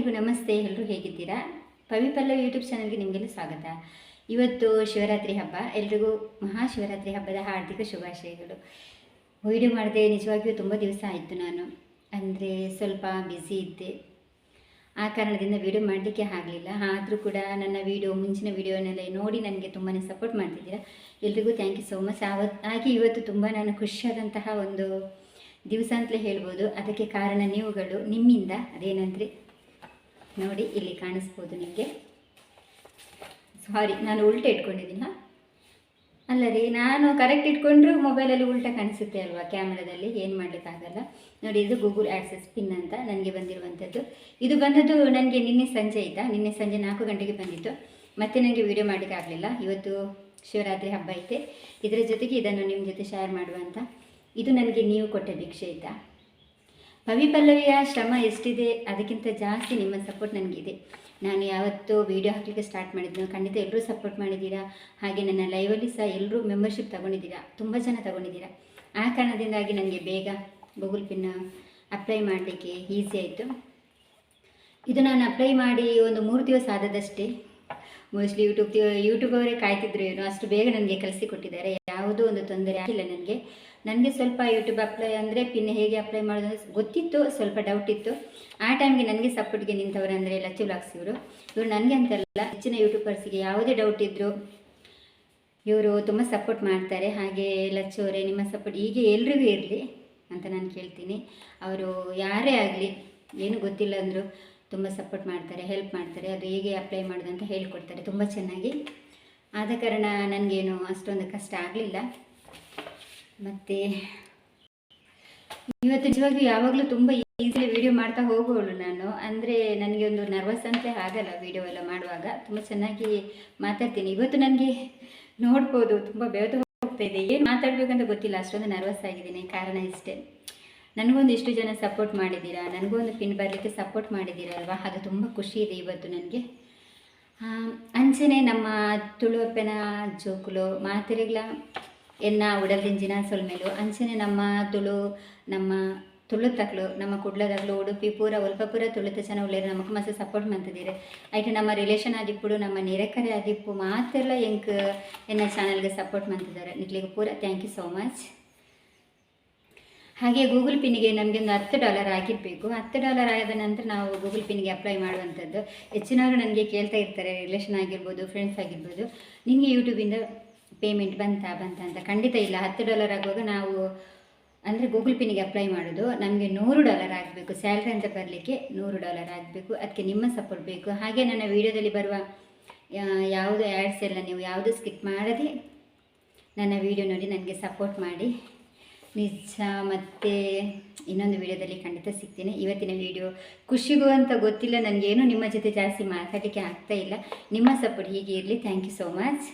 ಎಲ್ರಿಗೂ ನಮಸ್ತೆ ಎಲ್ಲರೂ ಹೇಗಿದ್ದೀರಾ? ಪವಿ ಪಲ್ಲವ್ ಯೂಟ್ಯೂಬ್ ಚಾನಲ್ಗೆ ನಿಮಗೆಲ್ಲ ಸ್ವಾಗತ. ಇವತ್ತು ಶಿವರಾತ್ರಿ ಹಬ್ಬ, ಎಲ್ರಿಗೂ ಮಹಾಶಿವರಾತ್ರಿ ಹಬ್ಬದ ಹಾರ್ದಿಕ ಶುಭಾಶಯಗಳು. ವಿಡಿಯೋ ಮಾಡಿದೆ ನಿಜವಾಗಿಯೂ ತುಂಬ ದಿವಸ ಆಯಿತು ನಾನು. ಅಂದರೆ ಸ್ವಲ್ಪ ಬ್ಯುಸಿ ಇದ್ದೆ. ಆ ಕಾರಣದಿಂದ ವಿಡಿಯೋ ಮಾಡಲಿಕ್ಕೆ ಆಗಲಿಲ್ಲ. ಆದರೂ ಕೂಡ ನನ್ನ ವಿಡಿಯೋ ಮುಂಚಿನ ವೀಡಿಯೋನೆಲ್ಲ ನೋಡಿ ನನಗೆ ತುಂಬಾ ಸಪೋರ್ಟ್ ಮಾಡ್ತಿದ್ದೀರಾ. ಎಲ್ರಿಗೂ ಥ್ಯಾಂಕ್ ಯು ಸೋ ಮಚ್ ಆವತ್ತು ಹಾಗೆ ಇವತ್ತು ತುಂಬ ನಾನು ಖುಷಿಯಾದಂತಹ ಒಂದು ದಿವಸ ಅಂತಲೇ ಹೇಳ್ಬೋದು. ಅದಕ್ಕೆ ಕಾರಣ ನೀವುಗಳು, ನಿಮ್ಮಿಂದ ಅದೇನಂದರೆ ನೋಡಿ, ಇಲ್ಲಿ ಕಾಣಿಸ್ಬೋದು ನಿಮಗೆ. ಸಾರಿ ನಾನು ಉಲ್ಟ ಇಟ್ಕೊಂಡಿದ್ದೀನಿ ಅಲ್ಲ ರೀ ನಾನು ಕರೆಕ್ಟ್ ಇಟ್ಕೊಂಡ್ರು ಮೊಬೈಲಲ್ಲಿ ಉಲ್ಟ ಕಾಣಿಸುತ್ತೆ ಅಲ್ವಾ ಕ್ಯಾಮ್ರಾದಲ್ಲಿ? ಏನು ಮಾಡಲಿಕ್ಕಾಗಲ್ಲ ನೋಡಿ, ಇದು ಗೂಗಲ್ ಆ್ಯಕ್ಸಸ್ ಪಿನ್ ಅಂತ ನನಗೆ ಬಂದಿರುವಂಥದ್ದು. ಇದು ಬಂದದ್ದು ನನಗೆ ನಿನ್ನೆ ಸಂಜೆ ಆಯಿತಾ? ನಿನ್ನೆ ಸಂಜೆ ನಾಲ್ಕು ಗಂಟೆಗೆ ಬಂದಿತ್ತು. ಮತ್ತೆ ನನಗೆ ವಿಡಿಯೋ ಮಾಡಲಿಕ್ಕೆ ಆಗಲಿಲ್ಲ. ಇವತ್ತು ಶಿವರಾತ್ರಿ ಹಬ್ಬ ಐತೆ. ಇದರ ಜೊತೆಗೆ ಇದನ್ನು ನಿಮ್ಮ ಜೊತೆ ಶೇರ್ ಮಾಡುವ ಅಂತ. ಇದು ನನಗೆ ನೀವು ಕೊಟ್ಟ ಭಿಕ್ಷೆ ಆಯಿತಾ? ಪವಿ ಪಲ್ಲವಿಯ ಶ್ರಮ ಎಷ್ಟಿದೆ? ಅದಕ್ಕಿಂತ ಜಾಸ್ತಿ ನಿಮ್ಮ ಸಪೋರ್ಟ್ ನನಗಿದೆ. ನಾನು ಯಾವತ್ತೂ ವೀಡಿಯೋ ಹಾಕಲಿಕ್ಕೆ ಸ್ಟಾರ್ಟ್ ಮಾಡಿದ್ದೆ ಖಂಡಿತ ಎಲ್ಲರೂ ಸಪೋರ್ಟ್ ಮಾಡಿದ್ದೀರಾ? ಹಾಗೆ ನನ್ನ ಲೈವಲ್ಲಿ ಸಹ ಎಲ್ಲರೂ ಮೆಂಬರ್ಶಿಪ್ ತೊಗೊಂಡಿದ್ದೀರಾ? ತುಂಬ ಜನ ತೊಗೊಂಡಿದ್ದೀರಾ? ಆ ಕಾರಣದಿಂದಾಗಿ ನನಗೆ ಬೇಗ ಗೂಗಲ್ ಪಿನ್ನ ಅಪ್ಲೈ ಮಾಡಲಿಕ್ಕೆ ಈಸಿ ಆಯಿತು. ಇದು ನಾನು ಅಪ್ಲೈ ಮಾಡಿ ಒಂದು ಮೂರು ದಿವಸ ಆದದಷ್ಟೇ ಮೋಸ್ಟ್ಲಿ ಯೂಟ್ಯೂಬ್ ಯೂಟ್ಯೂಬ್ ಅವರೇ ಕಾಯ್ತಿದ್ರು ಏನು, ಅಷ್ಟು ಬೇಗ ನನಗೆ ಕಲಿಸಿಕೊಟ್ಟಿದ್ದಾರೆ ಯಾವುದೂ ಒಂದು ತೊಂದರೆ ಆಗಿಲ್ಲ ನನಗೆ. ನನಗೆ ಸ್ವಲ್ಪ ಯೂಟ್ಯೂಬ್ ಅಪ್ಲೈ ಅಂದರೆ ಪಿನ್ ಹೇಗೆ ಅಪ್ಲೈ ಮಾಡೋದು ಗೊತ್ತಿತ್ತು, ಸ್ವಲ್ಪ ಡೌಟ್ ಇತ್ತು. ಆ ಟೈಮ್ಗೆ ನನಗೆ ಸಪೋರ್ಟ್ಗೆ ನಿಂತವರು ಅಂದರೆ ಲಚ್ಚು ಬ್ಲಾಗ್ಸ್ ಇವರು. ಇವರು ನನಗೆ ಅಂತಲ್ಲ, ಹೆಚ್ಚಿನ ಯೂಟ್ಯೂಬರ್ಸಿಗೆ ಯಾವುದೇ ಡೌಟ್ ಇದ್ದರು ಇವರು ತುಂಬ ಸಪೋರ್ಟ್ ಮಾಡ್ತಾರೆ. ಹಾಗೆ ಲಚ್ಚು ಅವರೇ, ನಿಮ್ಮ ಸಪೋರ್ಟ್ ಹೀಗೆ ಎಲ್ರಿಗೂ ಇರಲಿ ಅಂತ ನಾನು ಕೇಳ್ತೀನಿ. ಅವರು ಯಾರೇ ಆಗಲಿ, ಏನು ಗೊತ್ತಿಲ್ಲ ಅಂದರೂ ತುಂಬ ಸಪೋರ್ಟ್ ಮಾಡ್ತಾರೆ ಹೆಲ್ಪ್ ಮಾಡ್ತಾರೆ, ಅದು ಹೇಗೆ ಅಪ್ಲೈ ಮಾಡೋದು ಅಂತ ಹೇಳ್ಕೊಡ್ತಾರೆ ತುಂಬ ಚೆನ್ನಾಗಿ. ಆದ ಕಾರಣ ನನಗೇನು ಅಷ್ಟೊಂದು ಕಷ್ಟ ಆಗಲಿಲ್ಲ. ಮತ್ತು ಇವತ್ತು ನಿಜವಾಗಿಯೂ ಯಾವಾಗಲೂ ತುಂಬ ಈಸಿಲಿ ವೀಡಿಯೋ ಮಾಡ್ತಾ ಹೋಗೋಳು ನಾನು. ಅಂದರೆ ನನಗೆ ಒಂದು ನರ್ವಸ್ ಅಂತೇ ಆಗಲ್ಲ ವೀಡಿಯೋ ಎಲ್ಲ ಮಾಡುವಾಗ. ತುಂಬ ಚೆನ್ನಾಗಿ ಮಾತಾಡ್ತೀನಿ. ಇವತ್ತು ನನಗೆ ನೋಡ್ಬೋದು, ತುಂಬ ಬೆಳೆದು ಹೋಗ್ತಾ ಇದೆ. ಏನು ಮಾತಾಡಬೇಕಂತ ಗೊತ್ತಿಲ್ಲ. ಅಷ್ಟೊಂದು ನರ್ವಸ್ ಆಗಿದ್ದೀನಿ. ಕಾರಣ ಇಷ್ಟೇ. ನನಗೊಂದು ಇಷ್ಟು ಜನ ಸಪೋರ್ಟ್ ಮಾಡಿದ್ದೀರಾ? ನನಗೊಂದು ಪಿನ್ ಬರಲಿಕ್ಕೆ ಸಪೋರ್ಟ್ ಮಾಡಿದ್ದೀರಾ ಅಲ್ವಾ ಅದು ತುಂಬ ಖುಷಿ ಇದೆ ಇವತ್ತು ನನಗೆ. ಅಂಚನೆ ನಮ್ಮ ತುಳುವಪ್ಪನ ಜೋಕುಲು ಮಾತಿರಿಗ್ಲ ಎನ್ನ ಉಡಲ್ದಿಂಜಿನ ಸೊಲ್ಮೇಲು ಅಂಚನೆ ನಮ್ಮ ತುಳು ನಮ್ಮ ತುಳು ತಕ್ಕಳು ನಮ್ಮ ಕುಡ್ಲದಾಗ್ಲು ಉಡುಪಿ ಪೂರ, ಒಲ್ಪ ಪೂರ ತುಳುತ ಜನ ಉಳ್ಳೇರು ನಮಗೆ ಮಸ್ತ್ ಸಪೋರ್ಟ್ ಮಾಡ್ತಿದ್ದೀರಿ. ಐಟು ನಮ್ಮ ರಿಲೇಷನ್ ಆದಿಪ್ಪುಡು ನಮ್ಮ ನೆರೆಕರೆ ಆದಿಪ್ಪು ಮಾತೆಲ್ಲ ಎಂಕ್ ಎನ್ನ ಚಾನಲ್ಗೆ ಸಪೋರ್ಟ್ ಮಾಡ್ತಿದ್ದಾರೆ. ನಿಕ್ಲಿಗೆ ಪೂರ ಥ್ಯಾಂಕ್ ಯು ಸೋ ಮಚ್ ಹಾಗೆ ಗೂಗಲ್ ಪಿನ್ಗೆ ನಮಗೆ ಒಂದು ಹತ್ತು ಡಾಲರ್ ಆಗಿರಬೇಕು ಹತ್ತು ಡಾಲರ್ ಆದ ನಂತರ ನಾವು ಗೂಗಲ್ ಪಿನ್ಗೆ ಅಪ್ಲೈ ಮಾಡುವಂಥದ್ದು. ಹೆಚ್ಚಿನವರು ನನಗೆ ಕೇಳ್ತಾ ಇರ್ತಾರೆ, ರಿಲೇಷನ್ ಆಗಿರ್ಬೋದು, ಫ್ರೆಂಡ್ಸ್ ಆಗಿರ್ಬೋದು. ನಿಮಗೆ ಯೂಟ್ಯೂಬಿಂದ ಪೇಮೆಂಟ್ ಬಂತಾ ಬಂತಾ ಅಂತ. ಖಂಡಿತ ಇಲ್ಲ. ಹತ್ತು ಡಾಲರ್ ಆಗುವಾಗ ನಾವು ಅಂದರೆ ಗೂಗಲ್ ಪಿನ್ಗೆ ಅಪ್ಲೈ ಮಾಡೋದು ನಮಗೆ ನೂರು ಡಾಲರ್ ಆಗಬೇಕು. ಸ್ಯಾಲ್ರಿ ಅಂತ ಬರಲಿಕ್ಕೆ ನೂರು ಡಾಲರ್ ಆಗಬೇಕು. ಅದಕ್ಕೆ ನಿಮ್ಮ ಸಪೋರ್ಟ್ ಬೇಕು. ಹಾಗೆ ನನ್ನ ವೀಡಿಯೋದಲ್ಲಿ ಬರುವ ಯಾವುದು ಆ್ಯಡ್ಸ್ ಎಲ್ಲ ನೀವು ಯಾವುದು ಸ್ಕಿಪ್ ಮಾಡದೆ ನನ್ನ ವೀಡಿಯೋ ನೋಡಿ ನನಗೆ ಸಪೋರ್ಟ್ ಮಾಡಿ. ನಿಜ, ಮತ್ತು ಇನ್ನೊಂದು ವಿಡಿಯೋದಲ್ಲಿ ಖಂಡಿತ ಸಿಗ್ತೀನಿ. ಇವತ್ತಿನ ವಿಡಿಯೋ ಖುಷಿಗೂ ಅಂತ ಗೊತ್ತಿಲ್ಲ, ನನಗೇನು ನಿಮ್ಮ ಜೊತೆ ಜಾಸ್ತಿ ಮಾತಾಡಲಿಕ್ಕೆ ಆಗ್ತಾ ಇಲ್ಲ. ನಿಮ್ಮ ಸಪೋರ್ಟ್ ಹೀಗೆ ಇರಲಿ. Thank you so much